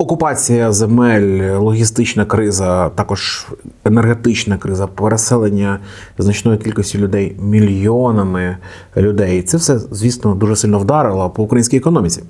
Окупація земель, логістична криза, також енергетична криза, переселення значної кількості людей мільйонами людей. Це все, звісно, дуже сильно вдарило по українській економіці.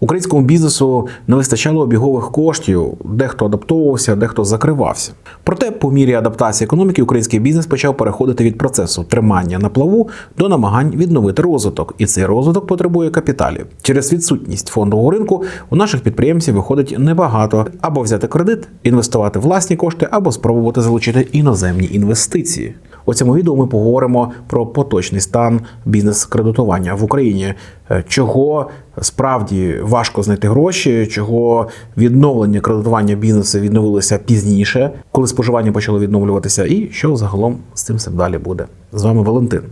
Українському бізнесу не вистачало обігових коштів, дехто адаптовувався, дехто закривався. Проте, по мірі адаптації економіки, український бізнес почав переходити від процесу тримання на плаву до намагань відновити розвиток, і цей розвиток потребує капіталів. Через відсутність фондового ринку у наших підприємців виходить небагато або взяти кредит, інвестувати власні кошти, або спробувати залучити іноземні інвестиції. У цьому відео ми поговоримо про поточний стан бізнес-кредитування в Україні, Е, чого справді важко знайти гроші, чого відновлення кредитування бізнесу відновилося пізніше, коли споживання почало відновлюватися, і що загалом з цим все далі буде. З вами Валентин.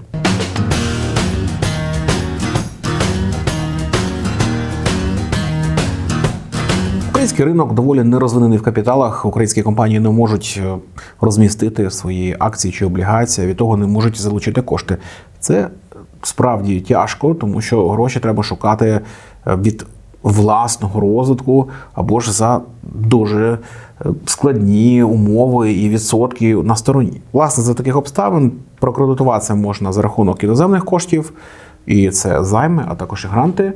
Український ринок доволі не розвинений в капіталах. Українські компанії не можуть е, розмістити свої акції чи облігації, від того не можуть залучити кошти. Це справді тяжко, тому що гроші треба шукати е, від власного розвитку або ж за дуже е, складні умови і відсотки на стороні. Власне, за таких обставин прокредитуватися можна за рахунок іноземних коштів, і це займи, а також і гранти.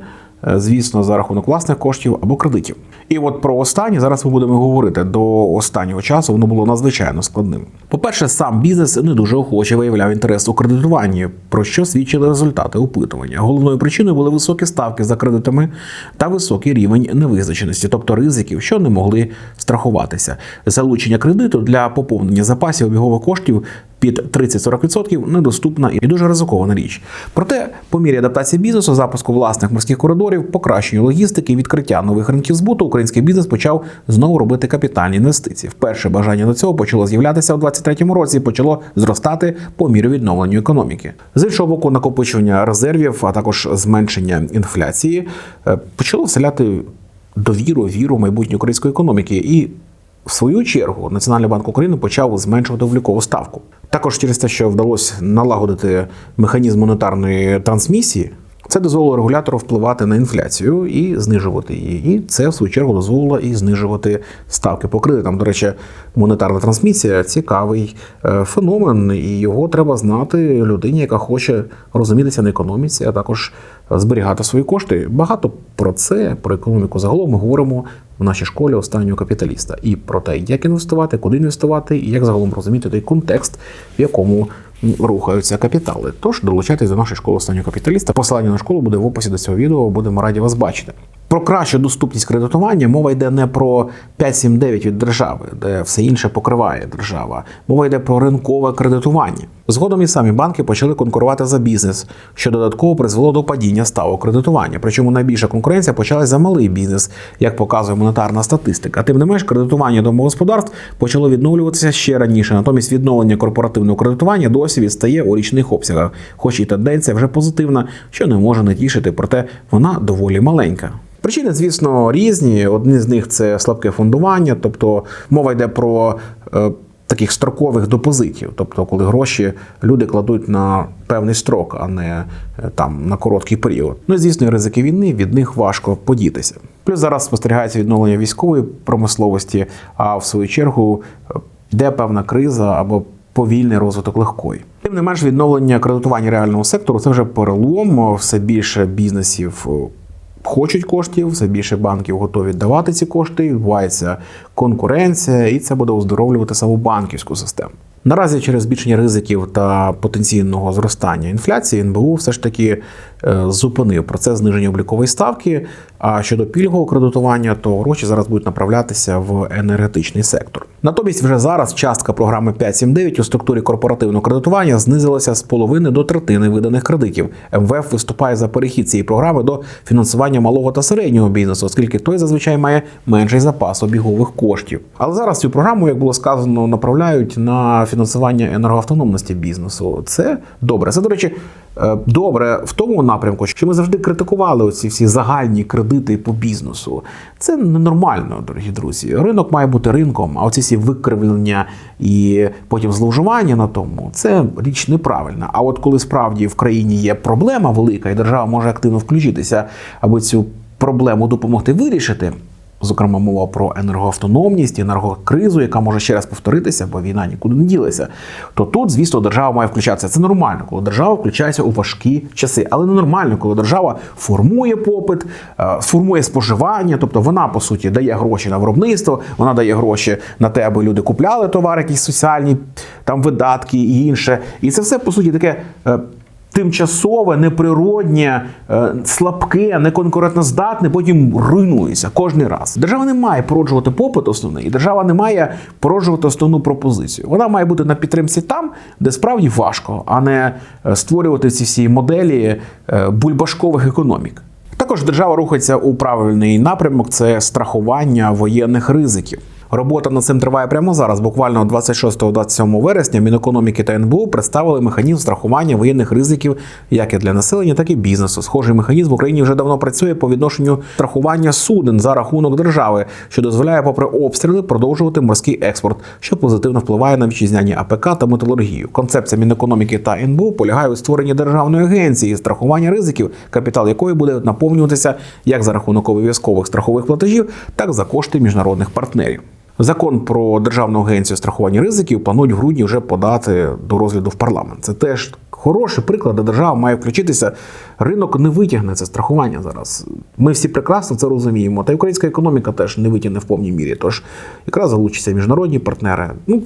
Е, звісно, за рахунок власних коштів або кредитів. І от про останнє зараз ми будемо говорити. До останнього часу воно було надзвичайно складним. По-перше, сам бізнес не дуже охоче виявляв інтерес у кредитуванні, про що свідчили результати опитування. Головною причиною були високі ставки за кредитами та високий рівень невизначеності, тобто ризиків, що не могли страхуватися. Залучення кредиту для поповнення запасів обігових коштів під 30-40% недоступна і дуже ризикована річ. Проте, по мірі адаптації бізнесу, запуску власних морських коридорів, покращення логістики, відкриття нових ринків збуту, український бізнес почав знову робити капітальні інвестиції. Вперше бажання до цього почало з'являтися у 2023 році. Почало зростати по мірі відновленню економіки. З іншого боку, накопичування резервів, а також зменшення інфляції, е, почало вселяти довіру, віру в майбутнє української економіки і. В свою чергу Національний банк України почав зменшувати облікову ставку. Також через те, що вдалося налагодити механізм монетарної трансмісії, це дозволило регулятору впливати на інфляцію і знижувати її. І це в свою чергу дозволило і знижувати ставки по кредитам. До речі, монетарна трансмісія цікавий е, феномен, і його треба знати людині, яка хоче розумітися на економіці, а також зберігати свої кошти. Багато про це, про економіку загалом ми говоримо в нашій школі останнього капіталіста і про те, як інвестувати, куди інвестувати, і як загалом розуміти той контекст, в якому рухаються капітали. Тож долучайтесь до нашої школи останнього капіталіста. Посилання на школу буде в описі до цього відео. Будемо раді вас бачити. Про кращу доступність кредитування мова йде не про 5-7-9 від держави, де все інше покриває держава. Мова йде про ринкове кредитування. Згодом і самі банки почали конкурувати за бізнес, що додатково призвело до падіння ставок кредитування. Причому найбільша конкуренція почалась за малий бізнес, як показує монетарна статистика. Тим не менш, кредитування домогосподарств почало відновлюватися ще раніше. Натомість відновлення корпоративного кредитування досі відстає у річних обсягах, хоч і тенденція вже позитивна, що не може не тішити, проте вона доволі маленька. Причини, звісно, різні. Одні з них це слабке фондування, тобто мова йде про е, таких строкових депозитів, тобто, коли гроші люди кладуть на певний строк, а не е, там на короткий період. Ну і звісно, ризики війни від них важко подітися. Плюс зараз спостерігається відновлення військової промисловості, а в свою чергу йде певна криза або повільний розвиток легкої. Тим не менш, відновлення кредитування реального сектору це вже перелом. Все більше бізнесів хочуть коштів, все більше банків готові давати ці кошти. Відбувається конкуренція, і це буде оздоровлювати саму банківську систему. Наразі через збільшення ризиків та потенційного зростання інфляції НБУ все ж таки е, зупинив процес зниження облікової ставки. А щодо пільгового кредитування, то гроші зараз будуть направлятися в енергетичний сектор. Натомість, вже зараз частка програми 5.7.9 у структурі корпоративного кредитування знизилася з половини до третини виданих кредитів. МВФ виступає за перехід цієї програми до фінансування малого та середнього бізнесу, оскільки той зазвичай має менший запас обігових коштів. Але зараз цю програму, як було сказано, направляють на фінансування енергоавтономності бізнесу. Це добре. Це, до речі, е, добре в тому напрямку, що ми завжди критикували оці всі загальні кредити по бізнесу. Це ненормально, дорогі друзі. Ринок має бути ринком, а оці всі викривлення і потім зловживання на тому це річ неправильна. А от коли справді в країні є проблема велика, і держава може активно включитися, аби цю проблему допомогти вирішити. Зокрема, мова про енергоавтономність, енергокризу, яка може ще раз повторитися, бо війна нікуди не ділася. То тут, звісно, держава має включатися. Це нормально, коли держава включається у важкі часи, але не нормально, коли держава формує попит, е, формує споживання, тобто вона по суті дає гроші на виробництво, вона дає гроші на те, аби люди купляли товари, якісь соціальні там видатки і інше. І це все по суті таке. Тимчасове, неприроднє, е, слабке, неконкурентоздатне, потім руйнується кожен раз. Держава не має породжувати попит основний, і держава не має породжувати основну пропозицію. Вона має бути на підтримці там, де справді важко, а не е, створювати ці всі моделі е, бульбашкових економік. Також держава рухається у правильний напрямок це страхування воєнних ризиків. Робота над цим триває прямо зараз. Буквально 26-27 вересня Мінекономіки та НБУ представили механізм страхування воєнних ризиків як і для населення, так і бізнесу. Схожий механізм в Україні вже давно працює по відношенню страхування суден за рахунок держави, що дозволяє, попри обстріли, продовжувати морський експорт, що позитивно впливає на вітчизняні АПК та металургію. Концепція Мінекономіки та НБУ полягає у створенні державної агенції страхування ризиків, капітал якої буде наповнюватися як за рахунок обов'язкових страхових платежів, так за кошти міжнародних партнерів. Закон про державну агенцію страхування ризиків планують в грудні вже подати до розгляду в парламент. Це теж хороший приклад, де держава має включитися. Ринок не витягне це страхування зараз. Ми всі прекрасно це розуміємо. Та й українська економіка теж не витягне в повній мірі. Тож якраз залучаться міжнародні партнери. Ну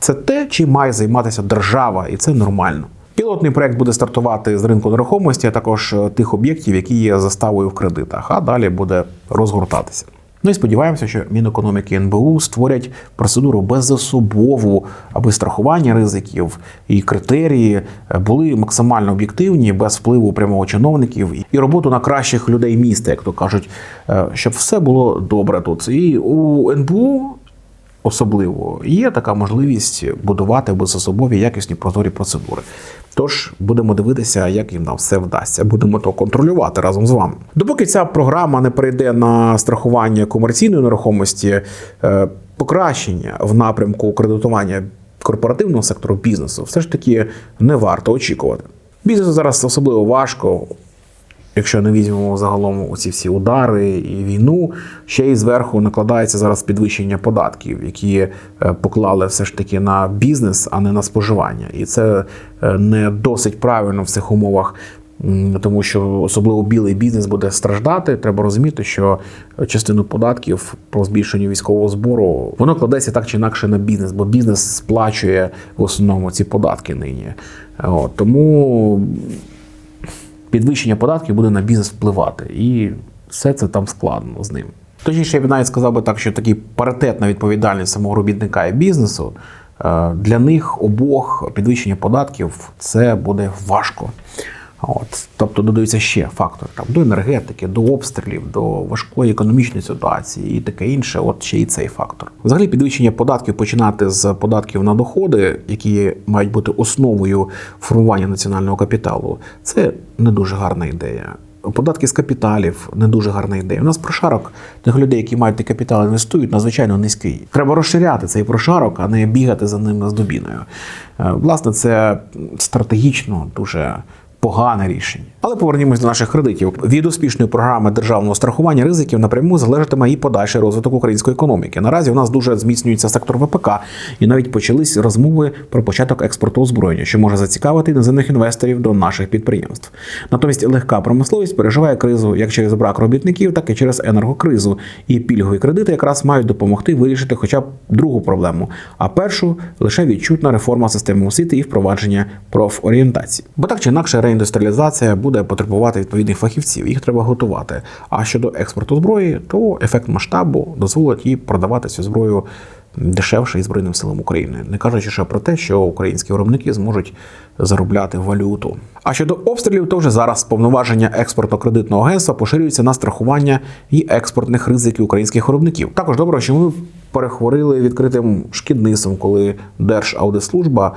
це те, чим має займатися держава, і це нормально. Пілотний проект буде стартувати з ринку нерухомості, а також тих об'єктів, які є заставою в кредитах, а далі буде розгортатися. Ну і сподіваємося, що Мінекономіки НБУ створять процедуру безособову, аби страхування ризиків і критерії е, були максимально об'єктивні, без впливу прямого чиновників і роботу на кращих людей міста, як то кажуть, е, щоб все було добре тут. І у НБУ особливо є така можливість будувати безособові якісні прозорі процедури. Тож будемо дивитися, як їм нам все вдасться. Будемо то контролювати разом з вами. Допоки ця програма не перейде на страхування комерційної нерухомості, е, покращення в напрямку кредитування корпоративного сектору бізнесу, все ж таки не варто очікувати. Бізнесу зараз особливо важко. Якщо не візьмемо загалом оці всі удари і війну, ще й зверху накладається зараз підвищення податків, які е, поклали все ж таки на бізнес, а не на споживання. І це е, не досить правильно в цих умовах. Тому що особливо білий бізнес буде страждати. Треба розуміти, що частину податків про збільшення військового збору воно кладеться так чи інакше на бізнес, бо бізнес сплачує в основному ці податки нині. От, тому підвищення податків буде на бізнес впливати, і все це там складно з ним. Точніше, я б навіть сказав би так, що такий паритетна відповідальність самого робітника і бізнесу е, для них обох підвищення податків це буде важко. От, тобто додаються ще фактори там до енергетики, до обстрілів, до важкої економічної ситуації і таке інше. От ще і цей фактор. Взагалі, підвищення податків починати з податків на доходи, які мають бути основою формування національного капіталу. Це не дуже гарна ідея. Податки з капіталів не дуже гарна ідея. У нас прошарок тих людей, які мають капітал, інвестують, надзвичайно низький. Треба розширяти цей прошарок, а не бігати за ним з дубіною. Е, Власне, це стратегічно дуже погане рішення. Але повернімось до наших кредитів. Від успішної програми державного страхування ризиків напряму залежатиме і подальший розвиток української економіки. Наразі у нас дуже зміцнюється сектор ВПК, і навіть почались розмови про початок експорту озброєння, що може зацікавити іноземних інвесторів до наших підприємств. Натомість легка промисловість переживає кризу як через брак робітників, так і через енергокризу. І пільгові кредити якраз мають допомогти вирішити хоча б другу проблему, а першу лише відчутна реформа системи освіти і впровадження профорієнтації. Бо так чи інакше реіндустріалізація буде потребувати відповідних фахівців, їх треба готувати. А щодо експорту зброї, то ефект масштабу дозволить їй продавати цю зброю дешевше і Збройним силам України, не кажучи ще про те, що українські виробники зможуть заробляти валюту. А щодо обстрілів, то вже зараз повноваження експортно-кредитного агентства поширюються на страхування і експортних ризиків українських виробників. Також добре, що ми перехворили відкритим шкідництвом, коли Держаудитслужба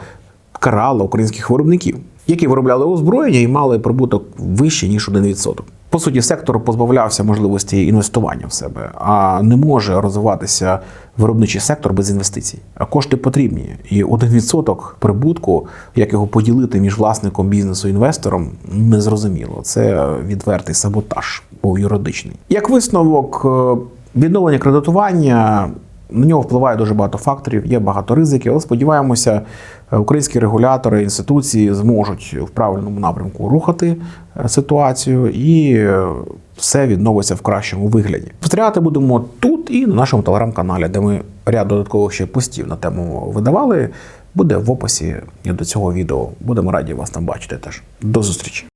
карала українських виробників, які виробляли озброєння і мали прибуток вище ніж 1%. По суті, сектор позбавлявся можливості інвестування в себе, а не може розвиватися виробничий сектор без інвестицій. А кошти потрібні. І 1% прибутку, як його поділити між власником бізнесу і інвестором, незрозуміло. Це відвертий саботаж, був юридичний. Як висновок. е, Відновлення кредитування на нього впливає дуже багато факторів, є багато ризиків, але сподіваємося, е, українські регулятори, інституції зможуть в правильному напрямку рухати е, ситуацію і е, все відновиться в кращому вигляді. Спостерігати будемо тут і на нашому телеграм-каналі, де ми ряд додаткових ще постів на тему видавали. Буде в описі до цього відео. Будемо раді вас там бачити теж. До зустрічі!